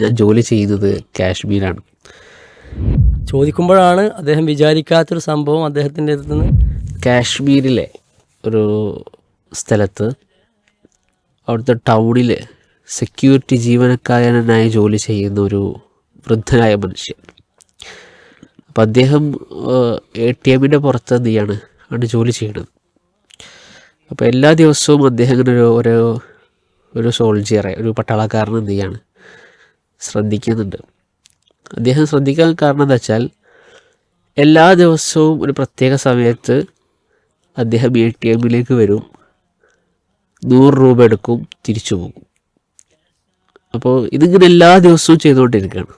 ഞാൻ ജോലി ചെയ്തത് കാശ്മീരാണ്. ചോദിക്കുമ്പോഴാണ് അദ്ദേഹം വിചാരിക്കാത്തൊരു സംഭവം അദ്ദേഹത്തിന്റെ അടുത്ത് നിന്ന്. കാശ്മീരിലെ ഒരു സ്ഥലത്ത് അവിടുത്തെ ടൗണിൽ സെക്യൂരിറ്റി ജീവനക്കാരനായി ജോലി ചെയ്യുന്ന ഒരു വൃദ്ധനായ മനുഷ്യൻ. അപ്പം അദ്ദേഹം എ ടി എമ്മിന്റെ പുറത്ത് എന്ത് ചെയ്യാണ് ആണ് ജോലി ചെയ്യണത് അപ്പോൾ എല്ലാ ദിവസവും അദ്ദേഹം ഇങ്ങനെ ഒരു ഒരു സോൾജിയറെ ഒരു പട്ടാളക്കാരൻ എന്ത് ചെയ്യാണ് ശ്രദ്ധിക്കുന്നുണ്ട്. അദ്ദേഹം ശ്രദ്ധിക്കാൻ കാരണം എന്താ വെച്ചാൽ എല്ലാ ദിവസവും ഒരു പ്രത്യേക സമയത്ത് അദ്ദേഹം എ ടി എമ്മിലേക്ക് വരും. നൂറ് രൂപ എടുക്കും തിരിച്ചു പോകും. അപ്പോൾ ഇതിങ്ങനെ എല്ലാ ദിവസവും ചെയ്തുകൊണ്ടിരിക്കുകയാണ്.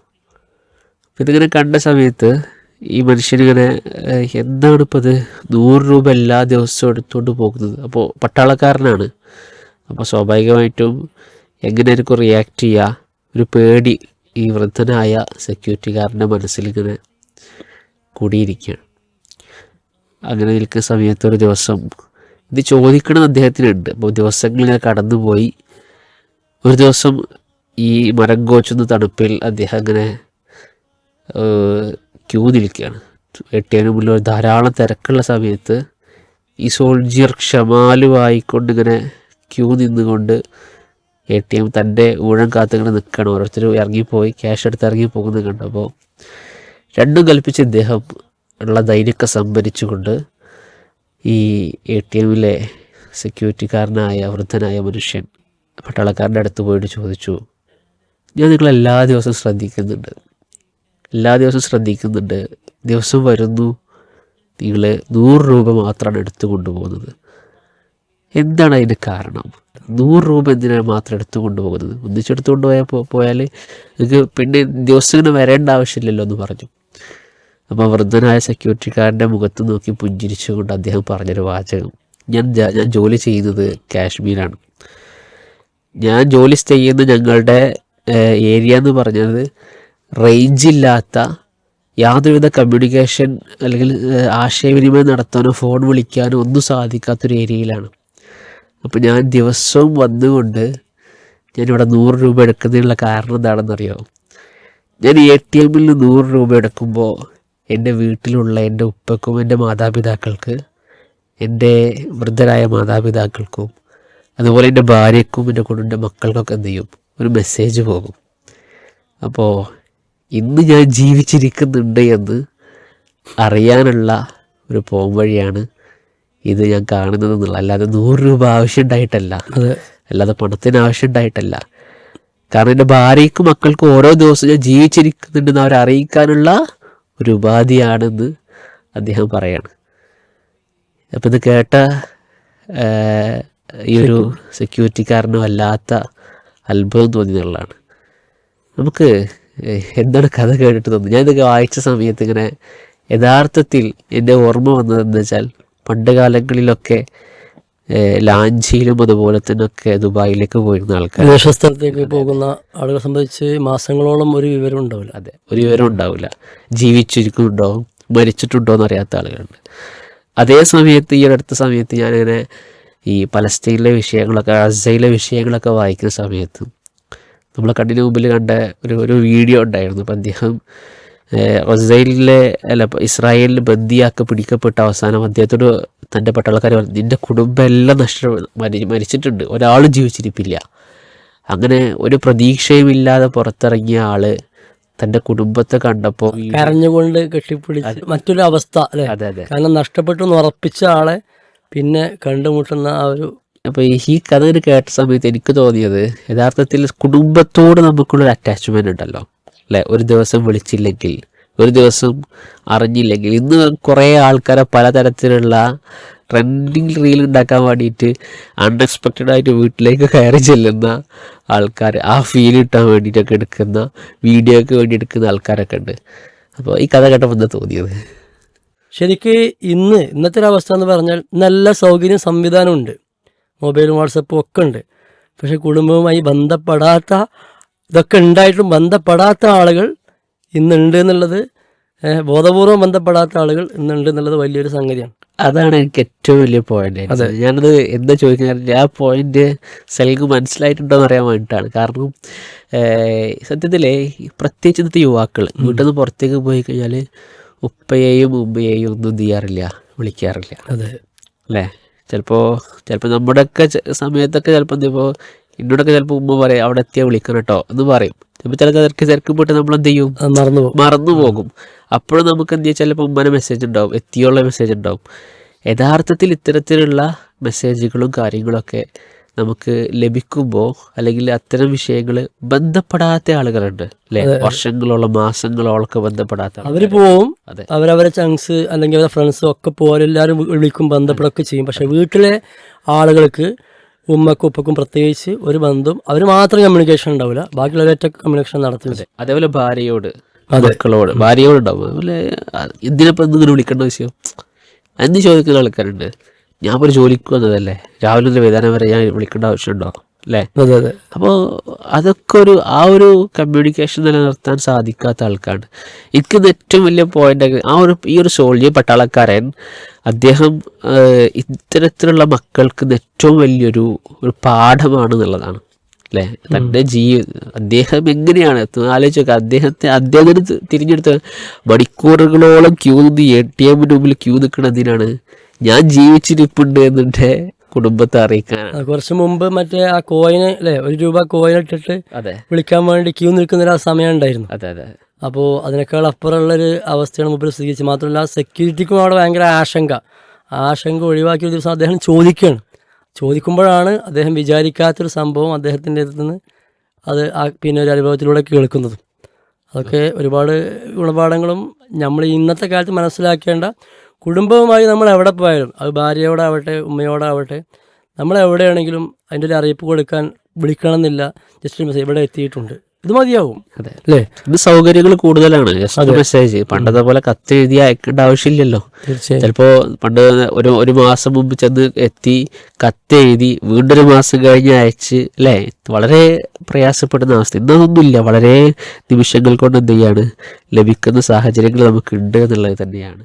അപ്പോൾ ഇതിങ്ങനെ കണ്ട സമയത്ത് ഈ മനുഷ്യനിങ്ങനെ എന്താണ് ഇപ്പോൾ അത് നൂറ് രൂപ എല്ലാ ദിവസവും എടുത്തുകൊണ്ട് പോകുന്നത്. അപ്പോൾ പട്ടാളക്കാരനാണ്. അപ്പോൾ സ്വാഭാവികമായിട്ടും എങ്ങനെയായിരിക്കും റിയാക്ട് ചെയ്യുക? ഒരു പേടി ഈ വൃദ്ധനായ സെക്യൂരിറ്റിക്കാരന്റെ മനസ്സിലിങ്ങനെ കൂടിയിരിക്കുകയാണ്. അങ്ങനെ നിൽക്കുന്ന സമയത്തൊരു ദിവസം ഇത് ചോദിക്കണം അദ്ദേഹത്തിനുണ്ട്. അപ്പോൾ ദിവസങ്ങളിങ്ങനെ കടന്നുപോയി. ഒരു ദിവസം ഈ മരം കോച്ചുന്ന തണുപ്പിൽ അദ്ദേഹം അങ്ങനെ ക്യൂ നിൽക്കുകയാണ്. എ മുന്നിൽ ധാരാളം തിരക്കുള്ള സമയത്ത് ഈ സോൾജിയർ ക്ഷമാലുവായിക്കൊണ്ട് ഇങ്ങനെ ക്യൂ നിന്നുകൊണ്ട് എ ടി എം തന്റെ ഊഴം കാത്തിങ്ങനെ നിൽക്കണം. ഓരോരുത്തർ ഇറങ്ങിപ്പോയി ക്യാഷ് എടുത്ത് ഇറങ്ങി പോകുന്നത് കണ്ടപ്പോൾ രണ്ടും കൽപ്പിച്ച് ഇദ്ദേഹം ഉള്ള ധൈര്യമൊക്കെ സംഭരിച്ചുകൊണ്ട് ഈ എ ടി എമ്മിലെ സെക്യൂരിറ്റിക്കാരനായ വൃദ്ധനായ മനുഷ്യൻ പട്ടാളക്കാരന്റെ അടുത്ത് പോയിട്ട് ചോദിച്ചു ഞാൻ നിങ്ങളെ എല്ലാ ദിവസവും ശ്രദ്ധിക്കുന്നുണ്ട്. എല്ലാ ദിവസവും ശ്രദ്ധിക്കുന്നുണ്ട്. ദിവസം വരുന്നു നിങ്ങൾ നൂറ് രൂപ മാത്രമാണ് എടുത്തു കൊണ്ടുപോകുന്നത്. എന്താണ് അതിന്റെ കാരണം? നൂറ് രൂപ എന്തിനാണ് മാത്രം എടുത്തു കൊണ്ടുപോകുന്നത്? ഒന്നിച്ചെടുത്തു കൊണ്ടുപോയാൽ പോയാൽ നിങ്ങൾക്ക് പിന്നെ ദിവസം ഇങ്ങനെ വരേണ്ട ആവശ്യമില്ലല്ലോ എന്ന് പറഞ്ഞു. അപ്പോൾ വൃദ്ധനായ സെക്യൂരിറ്റിക്കാരന്റെ മുഖത്ത് നോക്കി പുഞ്ചിരിച്ചുകൊണ്ട് അദ്ദേഹം പറഞ്ഞൊരു വാചകം. ഞാൻ ഞാൻ ജോലി ചെയ്യുന്നത് കാശ്മീരാണ്. ഞാൻ ജോലി ചെയ്യുന്ന ഞങ്ങളുടെ ഏരിയ എന്ന് പറഞ്ഞത് റേഞ്ചില്ലാത്ത യാതൊരുവിധ കമ്മ്യൂണിക്കേഷൻ അല്ലെങ്കിൽ ആശയവിനിമയം നടത്താനോ ഫോൺ വിളിക്കാനോ ഒന്നും സാധിക്കാത്തൊരു ഏരിയയിലാണ്. അപ്പോൾ ഞാൻ ദിവസവും വന്നുകൊണ്ട് ഞാനിവിടെ നൂറ് രൂപ എടുക്കുന്നതിനുള്ള കാരണം എന്താണെന്നറിയോ? ഞാൻ എ ടി എമ്മിൽ നിന്ന് നൂറ് രൂപ എടുക്കുമ്പോൾ എന്റെ വീട്ടിലുള്ള എന്റെ ഉപ്പക്കും എന്റെ മാതാപിതാക്കൾക്ക് എന്റെ വൃദ്ധരായ മാതാപിതാക്കൾക്കും അതുപോലെ എന്റെ ഭാര്യയ്ക്കും എന്റെ കുടുംബ മക്കൾക്കൊക്കെ എന്ത് ചെയ്യും? ഒരു മെസ്സേജ് പോകും. അപ്പോൾ ഇന്ന് ഞാൻ ജീവിച്ചിരിക്കുന്നുണ്ട് എന്ന് അറിയാനുള്ള ഒരു പോംവഴിയാണ് ഇത് ഞാൻ കാണുന്നത് എന്നുള്ള. അല്ലാതെ നൂറ് രൂപ ആവശ്യമുണ്ടായിട്ടല്ല അതെ. അല്ലാതെ പണത്തിന് ആവശ്യമുണ്ടായിട്ടല്ല കാരണം എന്റെ ഭാര്യയ്ക്കും മക്കൾക്കും ഓരോ ദിവസവും ഞാൻ ജീവിച്ചിരിക്കുന്നുണ്ടെന്ന് അവരെ അറിയിക്കാനുള്ള ഒരു ഉപാധിയാണെന്ന് അദ്ദേഹം പറയാണ്. അപ്പം ഇത് കേട്ട ഈ ഒരു സെക്യൂരിറ്റിക്കാരനോ അല്ലാത്ത അത്ഭുതം തോന്നി എന്നുള്ളതാണ്. നമുക്ക് എന്താണ് കഥ കേട്ടിട്ട് തോന്നുന്നത്? ഞാൻ ഇതൊക്കെ വായിച്ച സമയത്ത് ഇങ്ങനെ യഥാർത്ഥത്തിൽ എന്റെ ഓർമ്മ വന്നത് എന്താ വെച്ചാൽ പണ്ട് കാലങ്ങളിലൊക്കെ ലാഞ്ചിയിലും അതുപോലെ തന്നെ ഒക്കെ ദുബായിലേക്ക് പോയിരുന്ന ആൾക്കാർ വിദേശ സ്ഥലത്തേക്ക് പോകുന്ന ആളുകളെ സംബന്ധിച്ച് മാസങ്ങളോളം ഒരു വിവരം ഉണ്ടാവില്ല. അതെ ഒരു വിവരം ഉണ്ടാവില്ല. ജീവിച്ചിരിക്കുന്നുണ്ടോ മരിച്ചിട്ടുണ്ടോ എന്ന് അറിയാത്ത ആളുകളുണ്ട്. അതേ സമയത്ത് ഈ അടുത്ത സമയത്ത് ഞാനിങ്ങനെ ഈ പലസ്തീനിലെ വിഷയങ്ങളൊക്കെ അസയിലെ വിഷയങ്ങളൊക്കെ വായിക്കുന്ന സമയത്ത് നമ്മളെ കണ്ണിന് മുമ്പിൽ കണ്ട ഒരു ഒരു വീഡിയോ ഉണ്ടായിരുന്നു. അപ്പം അദ്ദേഹം ഒസൈലിലെ അല്ല ഇസ്രായേലിൽ ബന്ദിയാക്കി പിടിക്കപ്പെട്ട അവസാനം അദ്ദേഹത്തോട് തന്റെ പട്ടാളക്കാർ പറഞ്ഞു നിന്റെ കുടുംബം എല്ലാം നഷ്ട മരിച്ചിട്ടുണ്ട്. ഒരാളും ജീവിച്ചിരിപ്പില്ല. അങ്ങനെ ഒരു പ്രതീക്ഷയുമില്ലാതെ പുറത്തിറങ്ങിയ ആൾ തന്റെ കുടുംബത്തെ കണ്ടപ്പോൾ കരഞ്ഞുകൊണ്ട് കെട്ടിപ്പിടിച്ച് മറ്റൊരു അവസ്ഥ അല്ലെ? അതെ അതെ. കാരണം നഷ്ടപ്പെട്ടു എന്ന് ഉറപ്പിച്ച ആളെ പിന്നെ കണ്ടുമുട്ടുന്ന ആ ഒരു അപ്പോൾ ഈ കഥ കേട്ട സമയത്ത് എനിക്ക് തോന്നിയത് യഥാർത്ഥത്തിൽ കുടുംബത്തോട് നമുക്കുള്ളൊരു അറ്റാച്ച്മെന്റ് ഉണ്ടല്ലോ. അല്ലേ ഒരു ദിവസം വിളിച്ചില്ലെങ്കിൽ ഒരു ദിവസം അറിഞ്ഞില്ലെങ്കിൽ. ഇന്ന് കുറേ ആൾക്കാരെ പലതരത്തിലുള്ള ട്രെൻഡിങ് റീൽ ഉണ്ടാക്കാൻ വേണ്ടിയിട്ട് അൺഎക്സ്പെക്റ്റഡ് ആയിട്ട് വീട്ടിലേക്ക് കയറി ചെല്ലുന്ന ആൾക്കാർ ആ ഫീൽ കിട്ടാൻ വേണ്ടിയിട്ടൊക്കെ എടുക്കുന്ന വീഡിയോയ്ക്ക് വേണ്ടി എടുക്കുന്ന ആൾക്കാരൊക്കെ ഉണ്ട്. അപ്പോൾ ഈ കഥ കേട്ടപ്പോൾ എന്താ തോന്നിയത്? ശരിക്ക് ഇന്ന് ഇന്നത്തെ ഒരു അവസ്ഥ എന്ന് പറഞ്ഞാൽ നല്ല സൗകര്യം സംവിധാനമുണ്ട് മൊബൈലും വാട്സപ്പും ഒക്കെ ഉണ്ട്. പക്ഷെ കുടുംബവുമായി ബന്ധപ്പെടാത്ത ഇതൊക്കെ ഉണ്ടായിട്ടും ബന്ധപ്പെടാത്ത ആളുകൾ ഇന്നുണ്ട് എന്നുള്ളത് ബോധപൂർവം ബന്ധപ്പെടാത്ത ആളുകൾ ഇന്നുണ്ട് എന്നുള്ളത് വലിയൊരു സംഗതിയാണ്. അതാണ് എനിക്ക് ഏറ്റവും വലിയ പോയിന്റ് ഞാനത് എന്താ ചോദിക്കുന്നത് ആ പോയിന്റ് സെൽഗ് മനസ്സിലായിട്ടുണ്ടോ എന്ന് അറിയാൻ വേണ്ടിയിട്ടാണ്. കാരണം സത്യത്തിൽ പ്രത്യേകിച്ച് ഇന്നത്തെ യുവാക്കൾ വീട്ടിൽ നിന്ന് പുറത്തേക്ക് പോയി കഴിഞ്ഞാൽ ഉപ്പയെയും ഉമ്മയെയും ഒന്നും എന്ത് ചെയ്യാറില്ല വിളിക്കാറില്ല. അതെ. അല്ലേ? ചിലപ്പോൾ ചിലപ്പോൾ നമ്മുടെയൊക്കെ സമയത്തൊക്കെ ചിലപ്പോൾ എന്തിപ്പോൾ എന്നോടൊക്കെ ചിലപ്പോൾ ഉമ്മ പറയും അവിടെ എത്തിയാൽ വിളിക്കണം കേട്ടോ എന്ന് പറയും. ചിലപ്പോൾ ചില തിരക്ക് തിരക്ക് പോയിട്ട് നമ്മൾ എന്ത് ചെയ്യും മറന്നു പോകും. മറന്നു പോകും. അപ്പോഴും നമുക്ക് എന്ത് ചെയ്യാം ചിലപ്പോൾ ഉമ്മനെ മെസ്സേജ് ഉണ്ടാവും. എത്തിയുള്ള മെസ്സേജ് ഉണ്ടാവും. യഥാർത്ഥത്തിൽ ഇത്തരത്തിലുള്ള മെസ്സേജുകളും കാര്യങ്ങളൊക്കെ നമുക്ക് ലഭിക്കുമ്പോൾ അല്ലെങ്കിൽ അത്തരം വിഷയങ്ങൾ ബന്ധപ്പെടാത്ത ആളുകളുണ്ട് അല്ലേ? വർഷങ്ങളോളം മാസങ്ങളോളൊക്കെ ബന്ധപ്പെടാത്ത ആളുകൾ. അവർ പോവും. അതെ. അവരവരെ ചങ്സ് അല്ലെങ്കിൽ അവരുടെ ഫ്രണ്ട്സും ഒക്കെ പോലെ എല്ലാവരും വിളിക്കും ബന്ധപ്പെടുകയൊക്കെ ചെയ്യും. പക്ഷെ വീട്ടിലെ ആളുകൾക്ക് ഉമ്മക്കും ഉപ്പക്കും പ്രത്യേകിച്ച് ഒരു ബന്ധം അവർ മാത്രം കമ്മ്യൂണിക്കേഷൻ ഉണ്ടാവില്ല ബാക്കിയുള്ളവരൊക്കെ കമ്മ്യൂണിക്കേഷൻ നടത്തുന്നത് അതേപോലെ ഭാര്യയോട് മക്കളോട് ഭാര്യയോട് ഉണ്ടാവും. അതുപോലെ എന്തിനു വിളിക്കേണ്ട വിഷയം എന്ത് ചോദിക്കുന്ന ആൾക്കാരുണ്ട്? ഞാൻ ഒരു ജോലിക്ക് വന്നതല്ലേ? രാവിലെ മുതൽ വൈകുന്നേരം വരെ ഞാൻ വിളിക്കേണ്ട ആവശ്യമുണ്ടോ? അല്ലേ അപ്പോൾ അതൊക്കെ ഒരു ആ ഒരു കമ്മ്യൂണിക്കേഷൻ നിലനിർത്താൻ സാധിക്കാത്ത ആൾക്കാണ്. എനിക്ക് ഏറ്റവും വലിയ പോയിന്റ് ആ ഒരു ഈ ഒരു സോൾജിയ പട്ടാളക്കാരൻ അദ്ദേഹം ഇത്തരത്തിലുള്ള മക്കൾക്ക് ഏറ്റവും വലിയൊരു ഒരു പാഠമാണ് എന്നുള്ളതാണ് അല്ലേ തന്റെ ജീ അദ്ദേഹം എങ്ങനെയാണ് ആലോചിച്ച് നോക്കുക അദ്ദേഹത്തെ അദ്ദേഹത്തിന് തിരിഞ്ഞെടുത്ത മണിക്കൂറുകളോളം ക്യൂ നിന്ന് എ ടി എമ്മിന് മുമ്പിൽ ക്യൂ നിൽക്കണതിനാണ് ഞാൻ ജീവിച്ചിരിപ്പുണ്ട് എന്നെ കുടുംബത്തെ അറിയിക്കാനാണ്. കുറച്ച് മുമ്പ് മറ്റേ ആ കോയിന് അല്ലെ ഒരു രൂപ കോയിൻ ഇട്ടിട്ട് അതെ. വിളിക്കാൻ വേണ്ടി ക്യൂ നിൽക്കുന്ന ഒരു സമയം ഉണ്ടായിരുന്നു. അതെ അതെ. അപ്പോൾ അതിനേക്കാൾ അപ്പുറമുള്ള ഒരു അവസ്ഥയാണ് മുമ്പിൽ സ്ഥിതിച്ച് മാത്രമല്ല സെക്യൂരിറ്റിക്കും അവിടെ ഭയങ്കര ആശങ്ക. ആശങ്ക ഒഴിവാക്കിയ ഒരു ദിവസം അദ്ദേഹം ചോദിക്കുകയാണ്. ചോദിക്കുമ്പോഴാണ് അദ്ദേഹം വിചാരിക്കാത്തൊരു സംഭവം അദ്ദേഹത്തിന്റെ അടുത്ത് നിന്ന് അത് ആ പിന്നെ ഒരു അനുഭവത്തിലൂടെ കേൾക്കുന്നത്. അതൊക്കെ ഒരുപാട് ഗുണപാഠങ്ങളും നമ്മൾ ഇന്നത്തെ കാലത്ത് മനസ്സിലാക്കേണ്ട കുടുംബവുമായി നമ്മൾ എവിടെ പോയാലും അത് ഭാര്യയോടാവട്ടെ ഉമ്മയോടാവട്ടെ നമ്മൾ എവിടെയാണെങ്കിലും അതിന്റെ ഒരു അറിയിപ്പ് കൊടുക്കാൻ വിളിക്കണം എന്നില്ല ജസ്റ്റ് മെസ്സേജ് ഇവിടെ എത്തിയിട്ടുണ്ട്. ഇത് മതിയാവും. അതെ അല്ലേ? ഇത് സൗകര്യങ്ങൾ കൂടുതലാണ്. ജസ്റ്റ് മെസ്സേജ് പണ്ടത്തെ പോലെ കത്ത് എഴുതി അയക്കേണ്ട ആവശ്യമില്ലല്ലോ. ചിലപ്പോൾ പണ്ട് ഒരു ഒരു മാസം മുമ്പ് ചെന്ന് എത്തി കത്ത് എഴുതി വീണ്ടും ഒരു മാസം കഴിഞ്ഞ് അയച്ച് അല്ലേ? വളരെ പ്രയാസപ്പെടുന്ന അവസ്ഥ. ഇന്നതൊന്നുമില്ല. വളരെ നിമിഷങ്ങൾ കൊണ്ട് എന്ത് ചെയ്യാണ്? ലഭിക്കുന്ന സാഹചര്യങ്ങൾ നമുക്കുണ്ട് എന്നുള്ളത് തന്നെയാണ്.